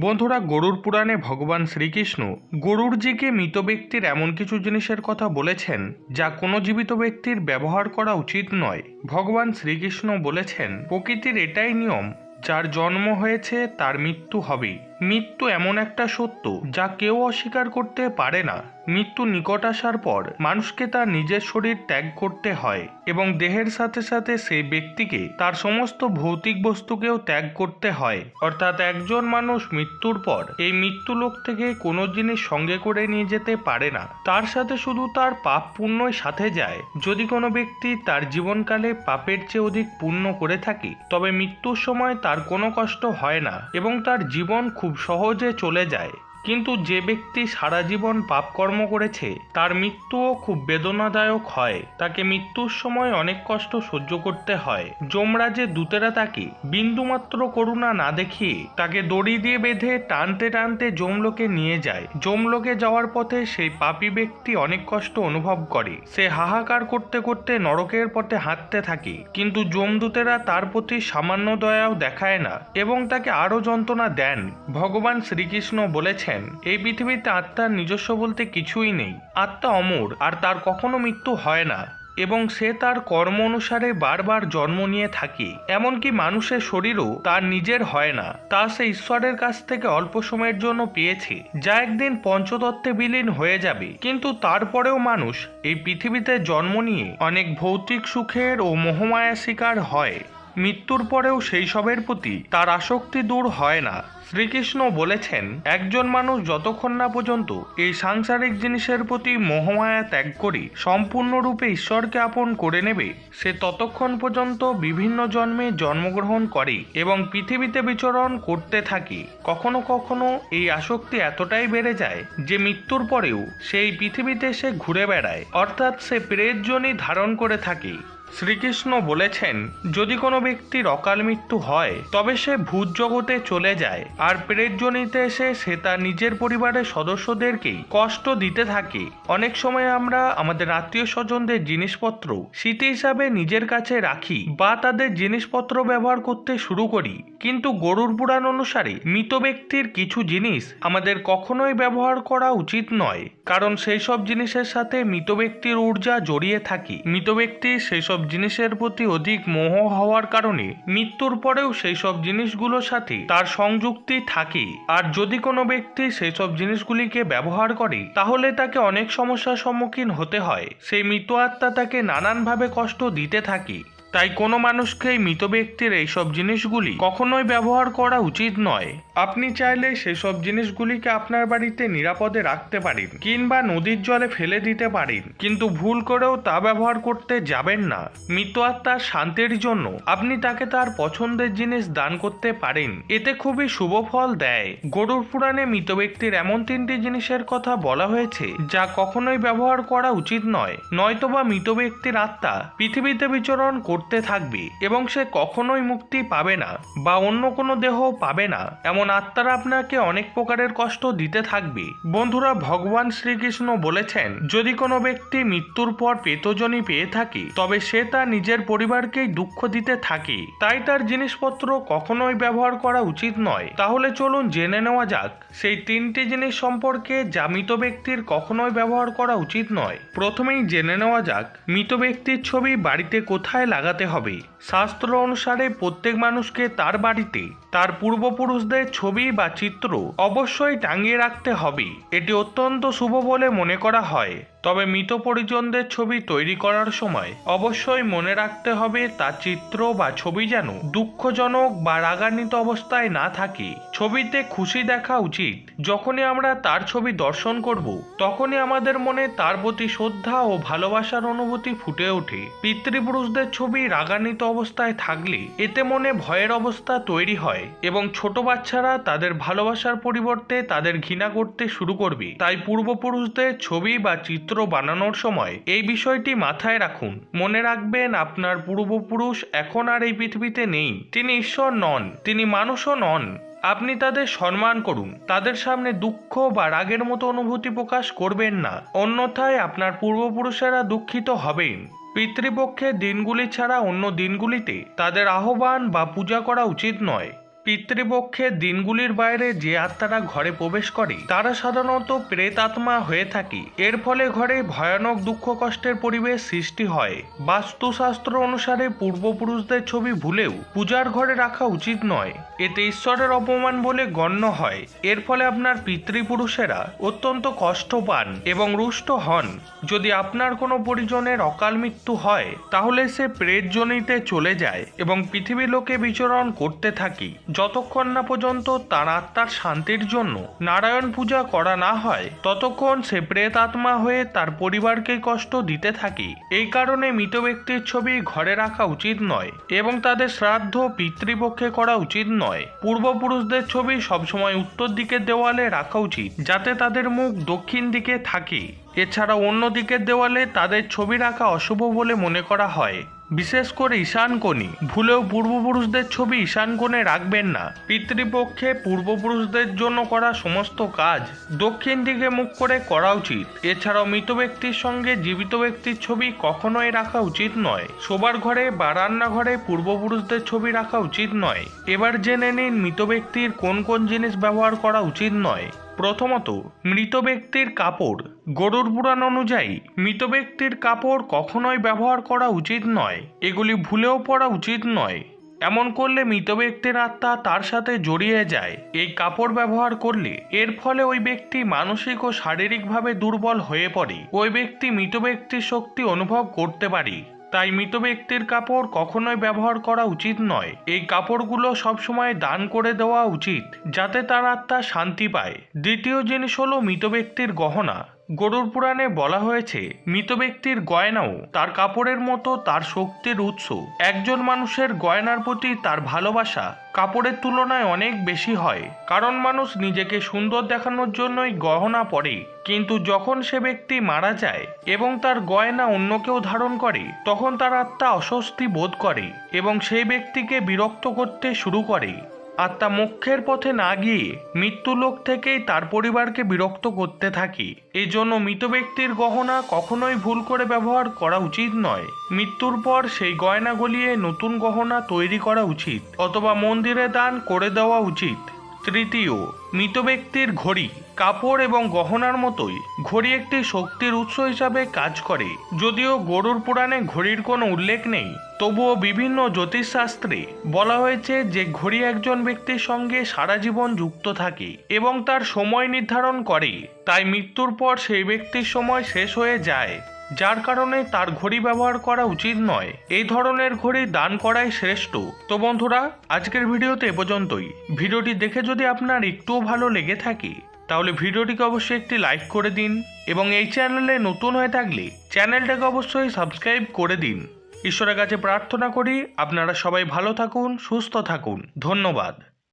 বন্ধুরা, গরুর পুরাণে ভগবান শ্রীকৃষ্ণ গরুর জিকে মৃত ব্যক্তির এমন কিছু জিনিসের কথা বলেছেন, যা কোনো জীবিত ব্যক্তির ব্যবহার করা উচিত নয়। ভগবান শ্রীকৃষ্ণ বলেছেন, প্রকৃতির এটাই নিয়ম, যার জন্ম হয়েছে তার মৃত্যু হবেই। মৃত্যু এমন একটা সত্য যা কেউ অস্বীকার করতে পারে না। মৃত্যু নিকট আসার পর মানুষকে তার নিজের শরীর ত্যাগ করতে হয় এবং দেহের সাথে সাথে সেই ব্যক্তিকে তার সমস্ত ভৌতিক বস্তুকেও ত্যাগ করতে হয়। অর্থাৎ একজন মানুষ মৃত্যুর পর এই মৃত্যু লোক থেকে কোনো জিনিস সঙ্গে করে নিয়ে যেতে পারে না। তার সাথে শুধু তার পাপ পুণ্যই সাথে যায়। যদি কোনো ব্যক্তি তার জীবনকালে পাপের চেয়ে অধিক পুণ্য করে থাকে, তবে মৃত্যুর সময় তার কোনো কষ্ট হয় না এবং তার জীবন খুব সহজে চলে যায়। কিন্তু যে ব্যক্তি সারা জীবন পাপকর্ম করেছে, তার মৃত্যুও খুব বেদনাদায়ক হয়। তাকে মৃত্যুর সময় অনেক কষ্ট সহ্য করতে হয়। যমরাজের দূতেরা তাকে বিন্দুমাত্র করুণা না দেখিয়ে তাকে দড়ি দিয়ে বেঁধে টানতে টানতে যমলোকে নিয়ে যায়। যমলোকে যাওয়ার পথে সেই পাপী ব্যক্তি অনেক কষ্ট অনুভব করে। সে হাহাকার করতে করতে নরকের পথে হাঁটতে থাকে। কিন্তু যমদূতেরা তার প্রতি সামান্য দয়াও দেখায় না এবং তাকে আরও যন্ত্রণা দেন। ভগবান শ্রীকৃষ্ণ বলেছেন এই পৃথিবীতে আত্মার নিজস্ব বলতে কিছুই নেই। আত্মা অমর, আর তার কখনো মৃত্যু হয় না, এবং সে তার কর্ম অনুসারে বারবার জন্ম নিয়ে থাকে। এমনকি মানুষের শরীরও তার নিজের হয় না, তা সে ঈশ্বরের কাছ থেকে অল্প সময়ের জন্য পেয়েছে, যা একদিন পঞ্চতত্ত্বে বিলীন হয়ে যাবে। কিন্তু তারপরেও মানুষ এই পৃথিবীতে জন্ম নিয়ে অনেক ভৌতিক সুখের ও মোহমায়া শিকার হয়। মৃত্যুর পরেও সেই সবের প্রতি তার আসক্তি দূর হয় না। শ্রীকৃষ্ণ বলেছেন, একজন মানুষ যতক্ষণ না পর্যন্ত এই সাংসারিক জিনিসের প্রতি মোহমায়া ত্যাগ করে, সম্পূর্ণরূপে ঈশ্বরকে আপন করে নেবে, সে ততক্ষণ পর্যন্ত বিভিন্ন জন্মে জন্মগ্রহণ করে এবং পৃথিবীতে বিচরণ করতে থাকে। কখনো কখনো এই আসক্তি এতটাই বেড়ে যায় যে মৃত্যুর পরেও সেই পৃথিবীতে সে ঘুরে বেড়ায়, অর্থাৎ সে প্রেতজনই ধারণ করে থাকে। শ্রীকৃষ্ণ বলেছেন, যদি কোনো ব্যক্তির অকাল মৃত্যু হয়, তবে সে ভূত জগতে চলে যায়, আর প্রেতজনিতে এসে সে তার নিজের পরিবারের সদস্যদেরকেই কষ্ট দিতে থাকে। অনেক সময় আমরা আমাদের আত্মীয় স্বজনদের জিনিসপত্র স্মৃতি হিসাবে নিজের কাছে রাখি বা তাদের জিনিসপত্র ব্যবহার করতে শুরু করি। কিন্তু গরুর পুরাণ অনুসারে মৃত ব্যক্তির কিছু জিনিস আমাদের কখনোই ব্যবহার করা উচিত নয়। কারণ সেই সব জিনিসের সাথে মৃত ব্যক্তির ঊর্জা জড়িয়ে থাকে। মৃত ব্যক্তি সেই সব জিনিসের প্রতি অধিক মোহ হওয়ার কারণে মৃত্যুর পরেও সেই সব জিনিসগুলোর সাথে তার সংযুক্তি থাকে। আর যদি কোনো ব্যক্তি সেই সব জিনিসগুলিকে ব্যবহার করে, তাহলে তাকে অনেক সমস্যার সম্মুখীন হতে হয়। সেই মৃত আত্মা তাকে নানানভাবে কষ্ট দিতে থাকে। তাই কোনো মানুষকে মৃত ব্যক্তির এইসব জিনিসগুলি কখনোই ব্যবহার করা উচিত নয়। আপনি চাইলে সেসব জিনিসগুলিকে আপনার বাড়িতে নিরাপদে রাখতে পারেন কিংবা নদীর জলে ফেলে দিতে পারেন। কিন্তু ভুল করেও তা ব্যবহার করতে যাবেন না। মৃত আত্মার শান্তির জন্য আপনি তাকে তার পছন্দের জিনিস দান করতে পারেন। এতে খুবই শুভ ফল দেয়। গরুর পুরাণে মৃত ব্যক্তির এমন তিনটি জিনিসের কথা বলা হয়েছে, যা কখনোই ব্যবহার করা উচিত নয়। নয়তোবা মৃত ব্যক্তির আত্মা পৃথিবীতে বিচরণ করতে থাকবে এবং সে কখনোই মুক্তি পাবে না বা অন্য কোনো দেহ পাবে না, এমন আত্মারা আপনাকে অনেক প্রকারের কষ্ট দিতে থাকবে। বন্ধুরা, ভগবান শ্রীকৃষ্ণ বলেছেন, যদি কোনো ব্যক্তি মৃত্যুর পর পেতজনী পেয়ে থাকে, তবে সে তার নিজের পরিবারকেই দুঃখ দিতে থাকে। তাই তার জিনিসপত্র কখনোই ব্যবহার করা উচিত নয়। তাহলে চলুন জেনে নেওয়া যাক, সেই তিনটি জিনিস সম্পর্কে যা মৃত ব্যক্তির কখনোই ব্যবহার করা উচিত নয়। প্রথমেই জেনে নেওয়া যাক, মৃত ব্যক্তির ছবি বাড়িতে কোথায় লাগাতে হবে। শাস্ত্র অনুসারে প্রত্যেক মানুষকে তার বাড়িতে তার পূর্বপুরুষদের ছবি বা চিত্র অবশ্যই টাঙিয়ে রাখতে হবে। এটি অত্যন্ত শুভ বলে মনে করা হয়। তবে মৃত পরিজনদের ছবি তৈরি করার সময় অবশ্যই মনে রাখতে হবে তার চিত্র বা ছবি যেন দুঃখজনক বা রাগান্বিত অবস্থায় না থাকে। ছবিতে খুশি দেখা উচিত। যখনই আমরা তার ছবি দর্শন করব, তখনই আমাদের মনে তার প্রতি শ্রদ্ধা ও ভালোবাসার অনুভূতি ফুটে ওঠে। পিতৃপুরুষদের ছবি রাগান্বিত অবস্থায় থাকলে এতে মনে ভয়ের অবস্থা তৈরি হয়। এবং ছোট বাচ্চারা তাদের ভালোবাসার পরিবর্তে তাদের ঘৃণা করতে শুরু করবে। তাই পূর্বপুরুষদের ছবি বা চিত্র বানানোর সময় এই বিষয়টি মাথায় রাখুন। মনে রাখবেন, আপনার পূর্বপুরুষ এখন আর এই পৃথিবীতে নেই। তিনি ঈশ্বর নন, তিনি মানুষও নন। আপনি তাদের সম্মান করুন। তাদের সামনে দুঃখ বা রাগের মতো অনুভূতি প্রকাশ করবেন না। অন্যথায় আপনার পূর্বপুরুষেরা দুঃখিত হবেন। পিতৃপক্ষের দিনগুলি ছাড়া অন্য দিনগুলিতে তাদের আহ্বান বা পূজা করা উচিত নয়। পিতৃপক্ষের দিনগুলির বাইরে যে আত্মারা ঘরে প্রবেশ করে, তারা সাধারণত প্রেত আত্মা হয়ে থাকে। এর ফলে ঘরে ভয়ানক দুঃখ কষ্টের পরিবেশ সৃষ্টি হয়। বাস্তুশাস্ত্র অনুসারে পূর্বপুরুষদের ছবি ভুলেও পূজার ঘরে রাখা উচিত নয়। এতে ঈশ্বরের অপমান বলে গণ্য হয়। এর ফলে আপনার পিতৃপুরুষেরা অত্যন্ত কষ্ট পান এবং রুষ্ট হন। যদি আপনার কোনো পরিজনের অকাল মৃত্যু হয়, তাহলে সে প্রেতজনিতে চলে যায় এবং পৃথিবী লোকে বিচরণ করতে থাকি। যতক্ষণ না পর্যন্ত তার আত্মার শান্তির জন্য নারায়ণ পূজা করা না হয়, ততক্ষণ সে প্রেত আত্মা হয়ে তার পরিবারকে কষ্ট দিতে থাকে। এই কারণে মৃত ব্যক্তির ছবি ঘরে রাখা উচিত নয় এবং তাদের শ্রাদ্ধ পিতৃপক্ষে করা উচিত নয়। পূর্বপুরুষদের ছবি সবসময় উত্তর দিকের দেওয়ালে রাখা উচিত, যাতে তাদের মুখ দক্ষিণ দিকে থাকে। এছাড়া অন্য দিকের দেওয়ালে তাদের ছবি রাখা অশুভ বলে মনে করা হয়। বিশেষ করে ঈশান কোণে ভুলেও পূর্বপুরুষদের ছবি ঈশান কোণে রাখবেন না। পিতৃপক্ষে পূর্বপুরুষদের জন্য করা সমস্ত কাজ দক্ষিণ দিকে মুখ করে করা উচিত। এছাড়াও মৃত ব্যক্তির সঙ্গে জীবিত ব্যক্তির ছবি কখনোই রাখা উচিত নয়। শোবার ঘরে বা রান্নাঘরে পূর্বপুরুষদের ছবি রাখা উচিত নয়। এবার জেনে নিন মৃত ব্যক্তির কোন কোন জিনিস ব্যবহার করা উচিত নয়। প্রথমত, মৃত ব্যক্তির কাপড়। গরুর পুরাণ অনুযায়ী, মৃত ব্যক্তির কাপড় কখনোই ব্যবহার করা উচিত নয়। এগুলি ভুলেও পরা উচিত নয়। এমন করলে মৃত ব্যক্তির আত্মা তার সাথে জড়িয়ে যায়। এই কাপড় ব্যবহার করলে এর ফলে ওই ব্যক্তি মানসিক ও শারীরিকভাবে দুর্বল হয়ে পড়ে। ওই ব্যক্তি মৃত ব্যক্তির শক্তি অনুভব করতে পারে। তাই মৃত ব্যক্তির কাপড় কখনোই ব্যবহার করা উচিত নয়। এই কাপড়গুলো সবসময় দান করে দেওয়া উচিত, যাতে তার আত্মা শান্তি পায়। দ্বিতীয় জিনিস হলো মৃত ব্যক্তির গহনা। গরুর পুরাণে বলা হয়েছে, মৃত ব্যক্তির গয়নাও তার কাপড়ের মতো তার শক্তির উৎস। একজন মানুষের গয়নার প্রতি তার ভালোবাসা কাপড়ের তুলনায় অনেক বেশি হয়। কারণ মানুষ নিজেকে সুন্দর দেখানোর জন্যই গহনা পরে, কিন্তু যখন সে ব্যক্তি মারা যায় এবং তার গয়না অন্য কেউ ধারণ করে, তখন তার আত্মা অস্বস্তি বোধ করে এবং সেই ব্যক্তিকে বিরক্ত করতে শুরু করে। আত্মা মোক্ষের পথে না গিয়ে মৃত্যু লোক থেকেই তার পরিবারকে বিরক্ত করতে থাকি। এজন্য মৃত ব্যক্তির গহনা কখনোই ভুল করে ব্যবহার করা উচিত নয়। মৃত্যুর পর সেই গয়না গলিয়ে নতুন গহনা তৈরি করা উচিত, অথবা মন্দিরে দান করে দেওয়া উচিত। তৃতীয়, মৃত ব্যক্তির ঘড়ি, কাপড় এবং গহনার মতোই ঘড়ি একটি শক্তির উৎস হিসাবে কাজ করে। যদিও গরুর পুরাণে ঘড়ির কোনো উল্লেখ নেই, তবুও বিভিন্ন জ্যোতিষশাস্ত্রে বলা হয়েছে যে ঘড়ি একজন ব্যক্তির সঙ্গে সারা জীবন যুক্ত থাকে এবং তার সময় নির্ধারণ করে, তাই মৃত্যুর পর সেই ব্যক্তির সময় শেষ হয়ে যায়। যার কারণে তার ঘড়ি ব্যবহার করা উচিত নয়। এই ধরনের ঘড়ি দান করাই শ্রেষ্ঠ। তো বন্ধুরা, আজকের ভিডিওতে এ পর্যন্তই। ভিডিওটি দেখে যদি আপনার একটুও ভালো লেগে থাকে, তাহলে ভিডিওটিকে অবশ্যই একটি লাইক করে দিন এবং এই চ্যানেলে নতুন হয়ে থাকলে চ্যানেলটাকে অবশ্যই সাবস্ক্রাইব করে দিন। ঈশ্বরের কাছে প্রার্থনা করি, আপনারা সবাই ভালো থাকুন, সুস্থ থাকুন। ধন্যবাদ।